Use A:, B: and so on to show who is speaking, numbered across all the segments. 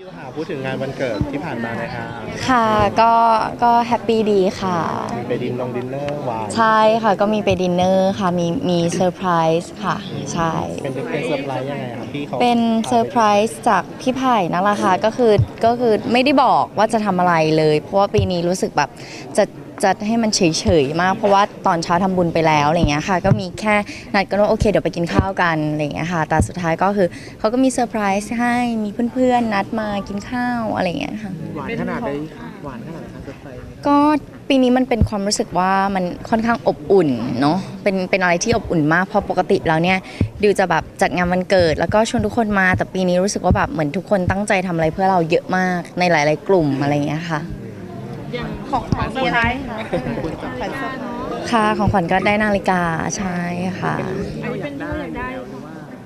A: ดิวหาพูดถึงงานวันเกิดที่ผ่านมาเลยค่ะ
B: ค่ะก็ก็แฮปปี้ดีค่ะ
A: มีไปดินลงดินเนอร์หวาน
B: ใช่ค่ะก็มีไปดินเนอร์ค่ะมีมีเซอร์ไพรส์ค่ะ ใช่
A: เป็นเป็นเซอร์ไพรส์ยังไงครับพี่เขา
B: เป็นเซอร์ไพรส์จากพี่ไผ่นั่นแหละค่ะก็คือก็คือไม่ได้บอกว่าจะทำอะไรเลย เพราะว่าปีนี้รู้สึกแบบจะ จะให้มันเฉยๆมาก เพราะว่าตอนเช้าทำบุญไปแล้วอะไรเงี้ยค่ะ ก็มีแค่นัดกันว่าโอเคเดี๋ยวไปกินข้าวกันอะไรเงี้ยค่ะ แต่สุดท้ายก็คือเขาก็มีเซอร์ไพรส์ให้มีเพื่อนๆ นัดมากินข้าวอะไรเงี้ยค่ะ
A: หวานขนาดไหนหวานขนาดไหนคะเซอร์ไพรส์
B: ก็ปีนี้มันเป็นความรู้สึกว่ามันค่อนข้างอบอุ่นเนาะเป็นเป็นอะไรที่อบอุ่นมากเพราะปกติแล้วเนี่ยดิวจะแบบจัดงานวันเกิด แล้วก็ชวนทุกคนมาแต่ปีนี้รู้สึกว่าแบบเหมือนทุกคนตั้งใจทำอะไรเพื่อเราเยอะมากในหลาย ๆ กลุ่มอะไรอย่าง เงี้ยค่ะ
C: ของขวัญเซอร์ไพรส์ค่ะ
B: ค่ะของขวัญก็ได้นาฬิกาใช่ค่ะ
C: อันนี้เป็นเรื่องได้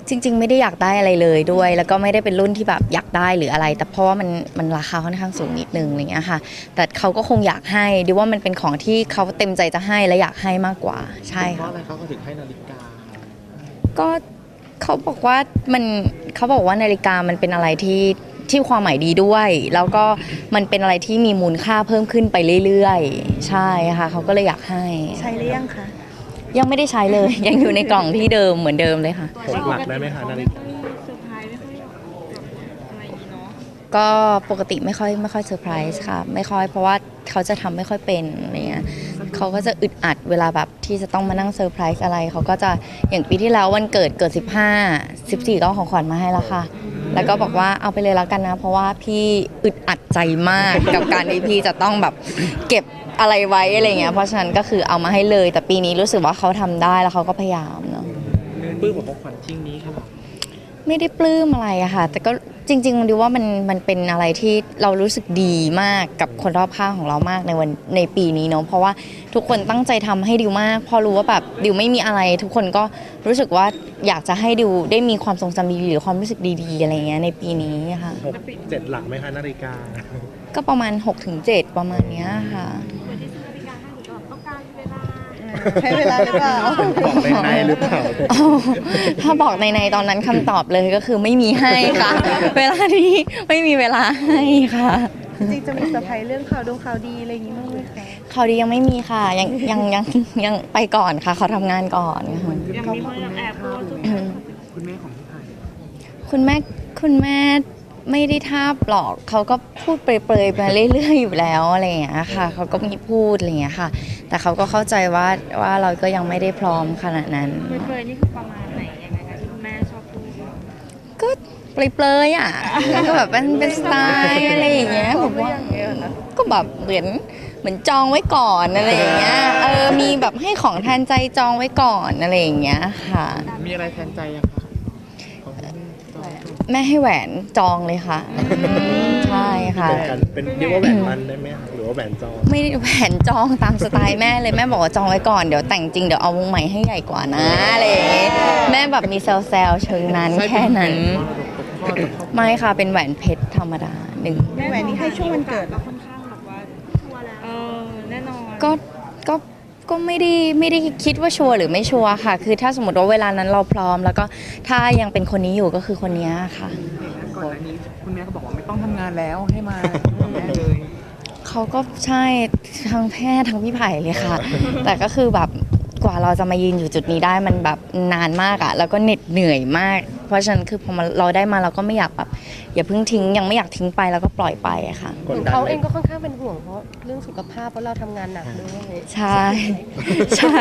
B: จริง ๆ ไม่ได้อยากได้อะไรเลยด้วย แล้วก็ไม่ได้เป็นรุ่นที่แบบอยากได้หรืออะไร แต่เพราะว่ามันมันราคาค่อนข้างสูงนิดนึงอะไรเงี้ยค่ะ แต่เขาก็คงอยากให้ดิวว่ามันเป็นของที่เขาเต็มใจจะให้และอยากให้มากกว่า ใช่
A: เพราะ
B: ค่ะ
A: อะไรเขาเขาถึงให้นาฬิกา
B: ก็เขาบอกว่ามันเขาบอกว่านาฬิกามันเป็นอะไรที่ ที่ความหมายดีด้วย แล้วก็มันเป็นอะไรที่มีมูลค่าเพิ่มขึ้นไปเรื่อยๆ ใช่ค่ะเขาก็เลยอยากให้
C: ใช้หรือยังคะ
B: ยังไม่ได้ใช้เลย ยังอยู่ในกล่องที่เดิมเหมือนเดิมเลยค่ะ
A: หกหลักได้ไหมคะนาฬิกา
C: เซอร์ไพรส์ไม่ค่อยอะไรอย่างนี้เนาะ
B: ก็ปกติไม่ค่อยไม่ค่อยเซอร์ไพรส์ค่ะ ไม่ค่อยเพราะว่าเขาจะทำไม่ค่อยเป็นอะไรเงี้ยเขาก็จะอึดอัดเวลาแบบที่จะต้องมานั่งเซอร์ไพรส์อะไร เขาก็จะอย่างปีที่แล้ววันเกิดเกิด 15 14ก็เอาของขวัญมาให้แล้วค่ะ แล้วก็บอกว่าเอาไปเลยแล้วกันนะ เพราะว่าพี่อึดอัดใจมาก กับการที่พี่จะต้องแบบเก็บอะไรไว้อะไรเงี้ยเพราะฉะนั้นก็คือเอามาให้เลย แต่ปีนี้รู้สึกว่าเขาทำได้แล้วเขาก็พยายามเนาะ
A: ปื้มกับของขวัญชิ้นนี้ครับ
B: ไม่ได้ปลื้มอะไรอะค่ะ แต่ก็จริงๆดิวว่ามันมันเป็นอะไรที่เรารู้สึกดีมากกับคนรอบข้างของเรามากในวันในปีนี้เนาะเพราะว่าทุกคนตั้งใจทำให้ดิวมาก พอรู้ว่าแบบดิวไม่มีอะไร ทุกคนก็รู้สึกว่าอยากจะให้ดิวได้มีความทรงจำดีๆหรือความรู้สึกดีๆอะไรเงี้ยในปีนี้ค่ะ
A: หกเจ็ดหลักไหมคะนาฬิกา
B: ก็ประมาณ6-7ประมาณเนี้ยค่ะ
D: ใช้เวลาหรือเปล่า
A: บอกในในหรือเปล่า
B: อ๋อถ้าบอกในในๆตอนนั้นคำตอบเลยก็คือไม่มีให้ค่ะ เวลานี้ไม่มีเวลาให้ค่ะ
D: จริงๆจะมีเซอร์ไพรส์เรื่องข่าวดงข่าวดีอะไรอย่างนี้บ้างไหมคะ
B: ข่าวดียังไม่มีค่ะ ยังยังยังยังไปก่อนค่ะเขาทำงานก่อนค่ะ
C: ยังมีคนแอบพูดถึง
A: คุณแม่ของพี่ไผ่
B: คุณแม่คุณแม่ ไม่ได้ทาบหรอกเขาก็พูดเปรยๆมาเรื่อยๆอยู่แล้วอะไรอย่างเงี้ยค่ะเขาก็มีพูดอะไรอย่างเงี้ยค่ะ แต่เขาก็เข้าใจว่าว่าเราก็ยังไม่ได้พร้อมขนาดนั้น
C: เคยๆนี่คือประมาณไหนยังไงคะที่คุณแม่ชอบพูด
B: ก็เปรยๆอะก็แบบเป็นเป็นสไตล์อะไรอย่างเงี้ยผมว่าก็แบบเหมือนเหมือนจองไว้ก่อนอะไรอย่างเงี้ยเออมีแบบให้ของแทนใจจองไว้ก่อนอะไรอย่างเงี้ยค่ะ
A: มีอะไรแทนใจยังคะของแม่
B: แม่ให้แหวนจองเลยค่ะ ใช่ค่ะ
A: เป็นกันเป็นเรียกว่าแหวนมันได้ไหมคะหรือว่าแหวนจอง
B: ไม่ได้แหวนจองตามสไตล์แม่เลยแม่บอกว่าจองไว้ก่อนเดี๋ยวแต่งจริงเดี๋ยวเอาวงใหม่ให้ใหญ่กว่านะอะไรอย่างงี้แม่แบบมีแซวๆเชิงนั้นแค่นั้น
A: พ่อจะพ่อ
B: ไม่ค่ะเป็นแหวนเพชรธรรมดาหนึ่ง
D: แหวนนี้ให้ช่วงวันเกิดเหรอ
C: ค่อนข้างแบบว่าชัวร์แล้วเออแน่นอน
B: ก็ก็ ก็ไม่ได้ไม่ได้คิดว่าชัวร์หรือไม่ชัวร์ค่ะ คือถ้าสมมติว่าเวลานั้นเราพร้อม แล้วก็ถ้ายังเป็นคนนี้อยู่ก็คือคนนี้ค่ะ
E: ก่อนหน้านี้คุณแม่ก็บอกว่าไม่ต้องทำงานแล้วให้มากับแม่เลย
B: เขาก็ใช่ทั้งแพทย์ทั้งพี่ไผ่เลยค่ะ แต่ก็คือแบบก ว่าเราจะมายืนอยู่จุดนี้ได้มันแบบนานมากอะแล้วก็เหน็ดเหนื่อยมาก เพราะฉะนั้นคือพอมาเราได้มาเราก็ไม่อยากแบบอย่าเพิ่งทิ้งยังไม่อยากทิ้งไปแล้วก็ปล่อยไปอะค่ะ
A: กด
D: เหมือน
A: ดัน
D: เขา
A: ไหม
D: เองก็ค่อนข้างเป็นห่วงเพราะเรื่องสุขภาพเพราะเราทำงานหนักด้วย
B: ใช่ ใช่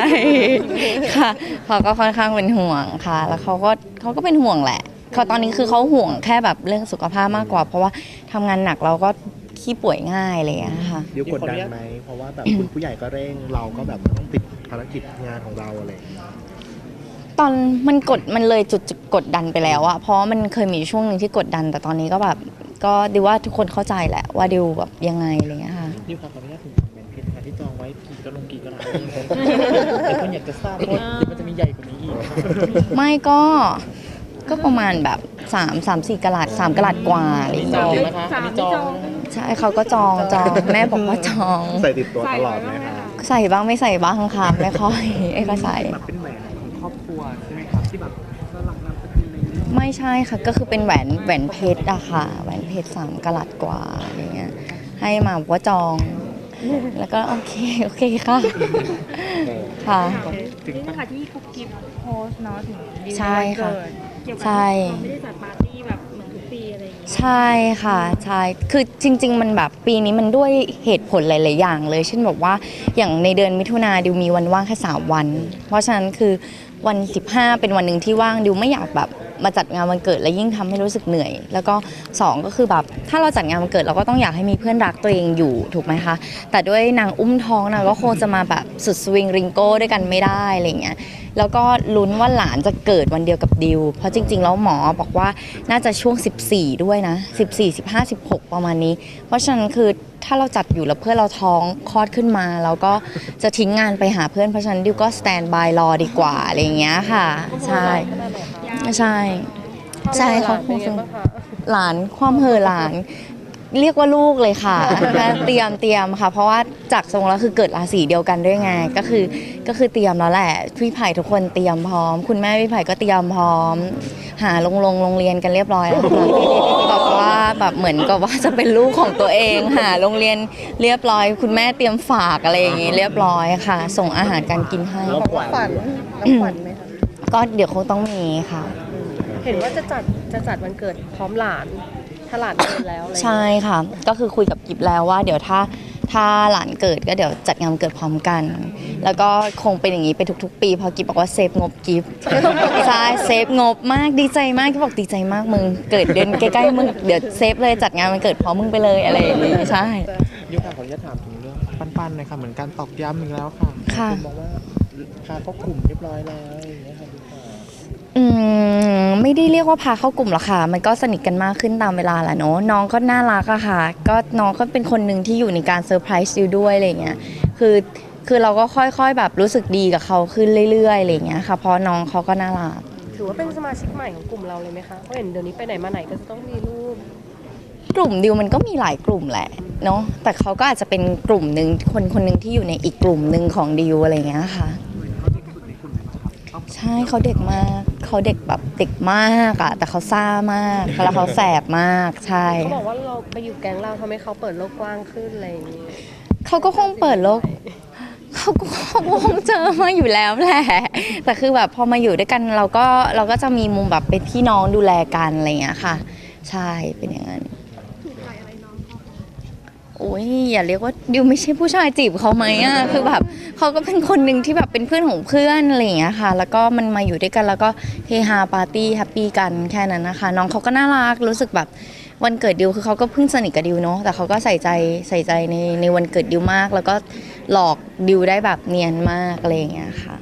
B: ค่ะเขาก็ค่อนข้างเป็นห่วงค่ะ แล้วเขาก็เขาก็เป็นห่วงแหละเขาตอนนี้คือเขาห่วงแค่แบบเรื่องสุขภาพมากกว่า เพราะว่าทำงานหนักเราก็ ขี้ป่วยง่ายอะไรอย่างเงี้ยค่ะ
A: เดี๋ยวกดดันไหม เพราะว่าแบบคุณผู้ใหญ่ก็เร่ง เราก็แบบต้องติดภารกิจงานของเราอะไรอย่างเงี้ย
B: ตอนมันกดมันเลยจุดจุดกดดันไปแล้วอะเพราะว่ามันเคยมีช่วงหนึ่งที่กดดัน แต่ตอนนี้ก็แบบก็ดิวว่าทุกคนเข้าใจแหละว่าดิวแบบยังไงอะไรเงี้ยค่ะ
E: ดิวครับขออนุญาตถึงแหวนเพชรค่ะที่จองไว้กี่กะลงกี่กะลัดแต่คนอยากจะทราบเพราะว่าเดี๋ยวมันจะมีใหญ่กว่านี้อีก
B: ไม่ก็ก็ประมาณแบบ3 3 4กะลัด3กะลัดกว่าอะไรอย่าง
E: จอ
B: เงี้
E: ง
B: ย
E: ไหมคะอันนี้จอง
B: ใช่เขาก็จองจองแม่บอกว่าจอง
A: ใส่ติดตัวตลอดไหมคะ
B: ใส่บ้างไม่ใส่บ้างค่ะไม่ค่อยไอ้ก็ใส่
E: แบบเป็นแหวนของครอบครัวใช่ไหมครับที่แบบสลักนามสกุลอะไรอย่างนี้
B: ไม่ใช่ค่ะก็คือเป็นแหวนแหวนเพชรอะค่ะแหวนเพชรสามกะรัตกว่าอะไรเงี้ยให้มาบอกว่าจอง แล้วก็โอเคโอเคค่ะค่ะ
C: นี่นึงค่ะที่กุ๊กกิ๊บโพสต์เนาะถึงดิว
B: ใช่ค่ะ
C: วันเกิดเกี่ยวกับ
B: ใช่
C: เราไม่ได้จัดปาร์ตี้แบบ
B: ใช่ค่ะใช่คือจริง ๆ มันแบบปีนี้มันด้วยเหตุผลหลาย ๆ อย่างเลย เช่นแบบว่าอย่างในเดือนมิถุนาดิวมีวันว่างแค่3วัน เพราะฉะนั้นคือวัน 15 เป็นวันหนึ่งที่ว่างดิวไม่อยากแบบมาจัดงานวันเกิดและยิ่งทำให้รู้สึกเหนื่อย แล้วก็สองก็คือแบบถ้าเราจัดงานวันเกิดเราก็ต้องอยากให้มีเพื่อนรักตัวเองอยู่ถูกไหมคะ แต่ด้วยนางอุ้มท้องนางก็คงจะมาแบบสุดสวิงริงโก้ด้วยกันไม่ได้อะไรเงี้ย แล้วก็ลุ้นว่าหลานจะเกิดวันเดียวกับดิว เพราะจริง ๆ แล้วหมอบอกว่าน่าจะช่วง 14 ด้วยนะ 14 15 16 ประมาณนี้ เพราะฉะนั้นคือถ้าเราจัดอยู่แล้วเพื่อนเราท้องคลอดขึ้นมาแล้วก็จะทิ้งงานไปหาเพื่อนเพราะฉะนั้นดิวก็สแตนบายรอดีกว่าอะไรอย่างเงี้ยค่ะ ใช่ใช่ใช่เขาคงหลานความเหอหลาน เรียกว่าลูกเลยค่ะ เตรียมเตรียมค่ะ เพราะว่าจากทรงแล้วคือเกิดราศีเดียวกันด้วยไงก็คือก็คือเตรียมแล้วแหละพี่ไผ่ทุกคนเตรียมพร้อม คุณแม่พี่ไผ่ก็เตรียมพร้อม หาลงลงโรงเรียนกันเรียบร้อยแล้วค่ะบอกว่าแบบเหมือนกับว่าจะเป็นลูกของตัวเองหาโรงเรียนเรียบร้อย คุณแม่เตรียมฝากอะไรอย่างงี้เรียบร้อยค่ะ ส่งอาหารการกินให้
A: แล้ว
D: ของขวัญรับขวัญไหมคะ
B: ก็เดี๋ยวคงต้องมีค่ะ
F: เห็นว่าจะจัดจะจัดวันเกิดพร้อมหลานถ้าห ลานเกิดแล้วอะไรอย่าง
B: ใช่
F: เงี้ย
B: ค่ะ ก็คือคุยกับกิฟแล้วว่า เดี๋ยวถ้าถ้าหลานเกิดก็เดี๋ยวจัดงานวันเกิดพร้อมกัน แล้วก็คงเป็นอย่างนี้ไปทุก ๆ ปีเพอกิฟบอกว่าเซฟงบกิฟใช่เซฟงบมากดีใจมากกิฟบอกดีใจมากมึงเกิดเดือนใกล้ๆมึงเดี๋ยวเซฟเลยจัดงานวันเกิดพร้อมมึงไปเลยอะไรอย่างนี้ใช่
E: ยุคค่ะขออนุญาตถามถึงเรื่องปั้นๆหนะคะเหมือนการตอกย้ำอีกแล้วค่ะ
B: ค่ะ
E: ณบอกว่าพาเข้ากลุ่มเรียบร้อยแล้วอย่างเงี้ยค่ะยุคค่ะ
B: อืม ไม่ได้เรียกว่าพาเข้ากลุ่มหรอกค่ะ มันก็สนิทกันมากขึ้นตามเวลาแหละเนาะน้องก็น่ารักอะค่ะ ก็น้องก็เป็นคนหนึ่งที่อยู่ในการเซอร์ไพรส์อยู่ด้วยอะไรเงี้ยคือคือเราก็ค่อยๆแบบรู้สึกดีกับเขาขึ้นเรื่อยๆอะไรเงี้ยค่ะเพราะน้องเขาก็น่ารัก
F: ถือว่าเป็นสมาชิกใหม่ของกลุ่มเราเลยไหมคะเพราะเห็นเดี๋ยวนี้ไปไหนมาไหนก็จะต้องมีรูป
B: กลุ่มดิวมันก็มีหลายกลุ่มแหละเนาะแต่เขาก็อาจจะเป็นกลุ่มหนึ่งคนคนหนึ่งที่อยู่ในอีกกลุ่มหนึ่งของดิวอะไรเงี้ยค่ะ ใช่เขาเด็กมากเขาเด็กแบบเด็กมากอะแต่เขาซ่ามากแล้วเขาแสบมากใช่
F: เขาบอกว่าเราไปอยู่แก๊งเราทำให้เขาเปิดโลกกว้างขึ้นอะไรอย่างนี้
B: เขาก็คงเปิดโลกเขาก็เขาก็คงเจอมาอยู่แล้วแหละแต่คือแบบพอมาอยู่ด้วยกันเราก็เราก็จะมีมุมแบบเป็นพี่น้องดูแลกันอะไรอย่างเงี้ยค่ะ ใช่เป็นอย่างนั้นโอ้ยอย่าเรียกว่าดิวไม่ใช่ผู้ชายจีบเขาไหมอะคือแบบเขาก็เป็นคนหนึ่งที่แบบเป็นเพื่อนของเพื่อนอะไรอย่างเงี้ยค่ะ แล้วก็มันมาอยู่ด้วยกันแล้วก็เฮฮาปาร์ตี้แฮปปี้กันแค่นั้นนะคะ น้องเขาก็น่ารักรู้สึกแบบวันเกิดดิวคือเขาก็เพิ่งสนิทกับดิวเนาะแต่เขาก็ใส่ใจใส่ใจในในวันเกิดดิวมาก แล้วก็หลอกดิวได้แบบเนียนมากอะไรอย่างเงี้ยค่ะ